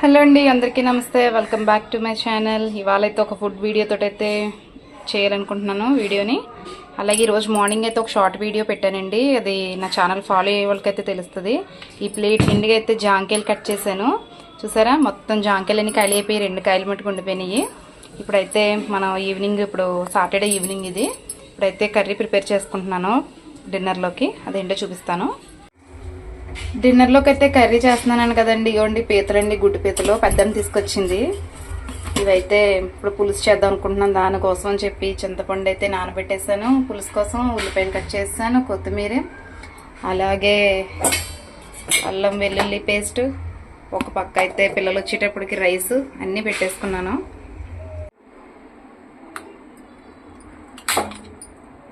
Hello అండి అందరికీ నమస్తే. Welcome back to my channel ఇవాళ అయితే ఒక ఫుడ్ వీడియోతో అయితే చేయాలనుకుంటున్నాను వీడియోని. అలాగే ఈరోజు మార్నింగ్ అయితే ఒక షార్ట్ వీడియో పెట్టానండి. అది నా ఛానల్ ఫాలో అయ్యే వాళ్ళకైతే తెలుస్తుంది. ఈ ప్లేట్ నిండుగా అయితే జాంకాయలు కట్ చేశాను. చూసారా? మొత్తం జాంకాయలన్నీ కాయలు అయిపోయి రెండు కాయలు మట్టుకు ఉండిపోయినాయి. ఇప్పుడైతే మనం ఈవినింగ్ ఇప్పుడు సాటర్డే ఈవినింగ్ ఇది. ఇప్పుడైతే కర్రీ ప్రిపేర్ చేసుకుంటున్నాను డిన్నర్లోకి అదేంటో చూపిస్తాను. డిన్నర్లోకి అయితే కర్రీ చేస్తున్నాను కదండి. ఇవ్వండి పీతలండి గుడ్డు పీతలు. పెద్దని తీసుకొచ్చింది. ఇవైతే ఇప్పుడు పులుసు చేద్దాం అనుకుంటున్నాను దానికోసం అని చెప్పి చింతపండు అయితే నానబెట్టేసాను పులుసు కోసం ఉల్లిపాయలు కట్ చేసాను కొత్తిమీర అలాగే అల్లం వెల్లుల్లి పేస్ట్. ఒక పక్క అయితే పిల్లలు వచ్చేటప్పటికి రైస్. అన్నీ పెట్టేసుకున్నాను.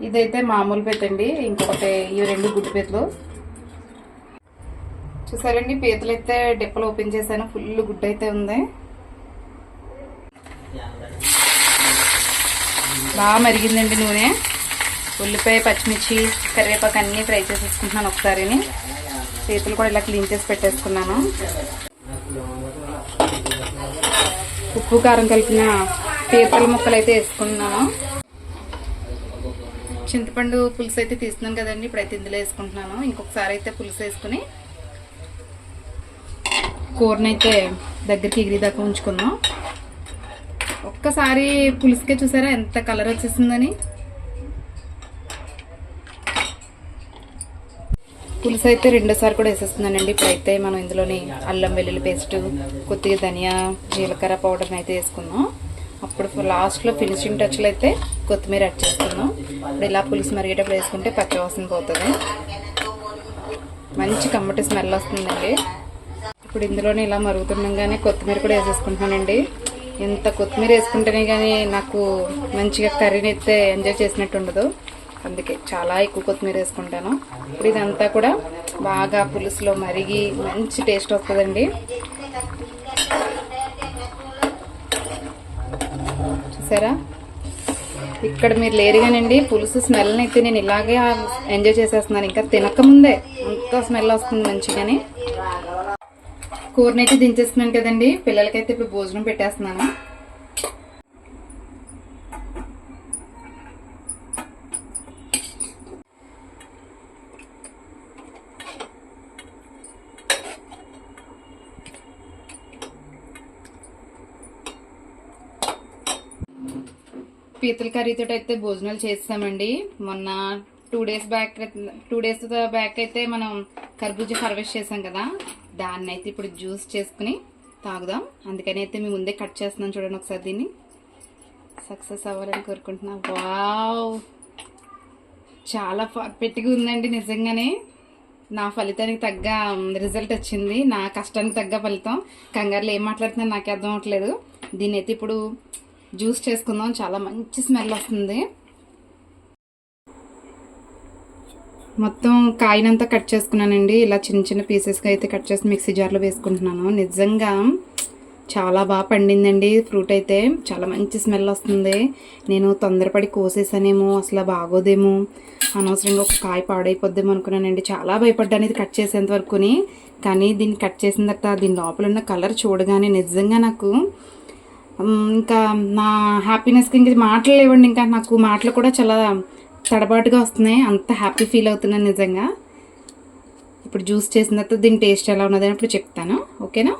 ఇదైతే మామూలు పెట్టండి ఇంకొకటి ఇవి రెండు గుడ్డు పీతలు. చూసారండి పీతలు అయితే డిప్పలు ఓపెన్ చేశాను ఫుల్ గుడ్డ అయితే ఉంది. బాగా మరిగిందండి నూనె. ఉల్లిపాయ పచ్చిమిర్చి కరివేపాకు అన్నీ ఫ్రై చేసేసుకుంటున్నాను ఒకసారిని. పీతలు కూడా ఇలా క్లీన్ చేసి పెట్టేసుకున్నాను. ఉప్పు కారం కలిపిన పీతల ముక్కలు అయితే వేసుకున్నాను. చింతపండు పులుసు అయితే తీస్తున్నాను కదండి ఇప్పుడైతే ఇందులో వేసుకుంటున్నాను. ఇంకొకసారి అయితే పులుసు వేసుకుని కూరనైతే దగ్గరికి ఎగిరిదాకా ఉంచుకుందాం. ఒక్కసారి పులుసుకే చూసారా ఎంత కలర్ వచ్చేసిందని? పులుసు అయితే రెండోసారి కూడా వేసేస్తున్నానండి. ఇప్పుడైతే మనం ఇందులోని అల్లం వెల్లుల్లి పేస్ట్ కొద్దిగా ధనియా జీలకర్ర పౌడర్ని అయితే వేసుకుందాం. అప్పుడు లాస్ట్లో ఫినిషింగ్ టచ్లో అయితే కొత్తిమీర యాడ్ చేసుకుందాం. ఇప్పుడు ఇలా పులుసు మరిగేటప్పుడు వేసుకుంటే పచ్చవాసన పోతుంది. మంచి కమ్మటి స్మెల్ వస్తుందండి. ఇప్పుడు ఇందులోనే ఇలా మరుగుతుండగానే కొత్తిమీర కూడా వేసేసుకుంటున్నానండి. ఎంత కొత్తిమీర వేసుకుంటేనే కానీ నాకు మంచిగా కర్రీని అయితే ఎంజాయ్ చేసినట్టు ఉండదు. అందుకే చాలా ఎక్కువ కొత్తిమీర వేసుకుంటాను. ఇప్పుడు ఇదంతా కూడా బాగా పులుసులో మరిగి మంచి టేస్ట్ వస్తుందండి. చూసారా? ఇక్కడ మీరు లేరు కానండి పులుసు స్మెల్ని అయితే నేను ఇలాగే ఎంజాయ్ చేసేస్తున్నాను. ఇంకా తినకముందే అంత స్మెల్ వస్తుంది మంచిగానే. కూరనైతే దించేస్తున్నాను కదండి. పిల్లలకైతే ఇప్పుడు భోజనం పెట్టేస్తున్నాను. పీతల కర్రీతో అయితే భోజనాలు చేస్తామండి. మొన్న two days back two days back అయితే మనం కర్బూజా హార్వెస్ట్ చేసాం కదా. దాన్ని అయితే ఇప్పుడు జ్యూస్ చేసుకుని తాగుదాం. అందుకని అయితే మేము ముందే కట్ చేస్తున్నాం చూడండి ఒకసారి దీన్ని. సక్సెస్ అవ్వాలని కోరుకుంటున్నా. వావ్! చాలా పర్ఫెక్ట్గా ఉందండి నిజంగానే. నా ఫలితానికి తగ్గ రిజల్ట్ వచ్చింది. నా కష్టానికి తగ్గ ఫలితం. కంగారులో ఏం మాట్లాడుతున్నా నాకు అర్థం అవట్లేదు దీన్ని అయితే ఇప్పుడు జ్యూస్ చేసుకుందాం. చాలా మంచి స్మెల్ వస్తుంది. మొత్తం కాయనంతా కట్ చేసుకున్నానండి. ఇలా చిన్న చిన్న పీసెస్గా అయితే కట్ చేసి మిక్సీ జార్లో వేసుకుంటున్నాను. నిజంగా చాలా బాగా పండిందండి ఫ్రూట్ అయితే. చాలా మంచి స్మెల్ వస్తుంది. నేను తొందరపడి కోసేసానేమో అసలు బాగోదేమో. అనవసరంగా ఒక కాయ పాడైపోద్దేమో అనుకున్నానండి. చాలా భయపడ్డాను ఇది కట్ చేసేంత వరకుని. కానీ దీన్ని కట్ చేసిన తర్వాత దీని లోపల ఉన్న కలర్ చూడగానే నిజంగా నాకు ఇంకా నా హ్యాపీనెస్కి ఇంక మాటలు లేవండి. ఇంకా నాకు మాటలు కూడా చాలా తడబాటుగా వస్తున్నాయి. అంత హ్యాపీ ఫీల్ అవుతున్నాను నిజంగా. ఇప్పుడు జ్యూస్ చేసిన తర్వాత దీని టేస్ట్ ఎలా ఉన్నదని ఇప్పుడు చెప్తాను. ఓకేనా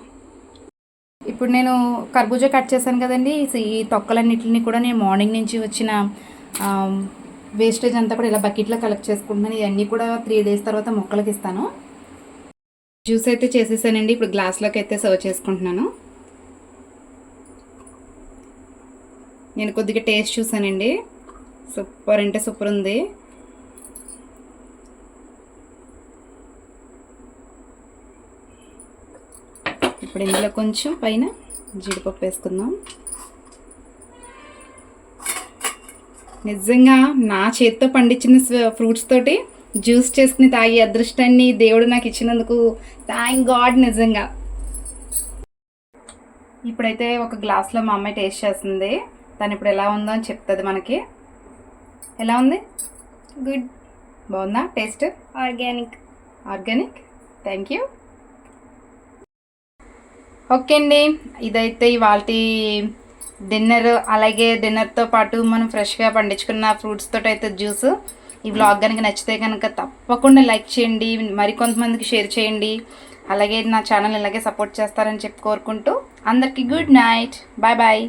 ఇప్పుడు నేను కర్బూజా కట్ చేశాను కదండి. ఈ తొక్కలన్నిటిని కూడా నేను మార్నింగ్ నుంచి వచ్చిన వేస్టేజ్ అంతా కూడా ఇలా బకెట్లో కలెక్ట్ చేసుకుంటున్నాను. ఇవన్నీ కూడా త్రీ డేస్ తర్వాత మొక్కలకి ఇస్తాను. జ్యూస్ అయితే చేసేసానండి. ఇప్పుడు గ్లాస్లోకి అయితే సర్వ్ చేసుకుంటున్నాను. నేను కొద్దిగా టేస్ట్ చూసానండి సూపర్ అంటే సూపర్ ఉంది. ఇప్పుడు ఇందులో కొంచెం పైన జీడిపప్పు వేసుకుందాం. నిజంగా నా చేతితో పండించిన ఫ్రూట్స్ తోటి జ్యూస్ చేసుకుని తాగే అదృష్టాన్ని దేవుడు నాకు ఇచ్చినందుకు థ్యాంక్ గాడ్ నిజంగా. ఇప్పుడైతే ఒక గ్లాస్లో మా అమ్మాయి టేస్ట్ చేస్తుంది. తను ఇప్పుడు ఎలా ఉందో అని చెప్తుంది మనకి. ఎలా ఉంది? గుడ్ బాగుందా? Taste? Organic organic. Thank you. Okay అండి. ఇదైతే ఇవాళ డిన్నర్ అలాగే డిన్నర్తో పాటు మనం ఫ్రెష్గా పండించుకున్న ఫ్రూట్స్ తోటి అయితే జ్యూస్. ఈ బ్లాగ్ కనుక నచ్చితే కనుక తప్పకుండా లైక్ చేయండి మరికొంతమందికి షేర్ చేయండి. అలాగే నా ఛానల్ ఇలాగే సపోర్ట్ చేస్తారని చెప్పి కోరుకుంటూ అందరికీ గుడ్ నైట్. Bye bye.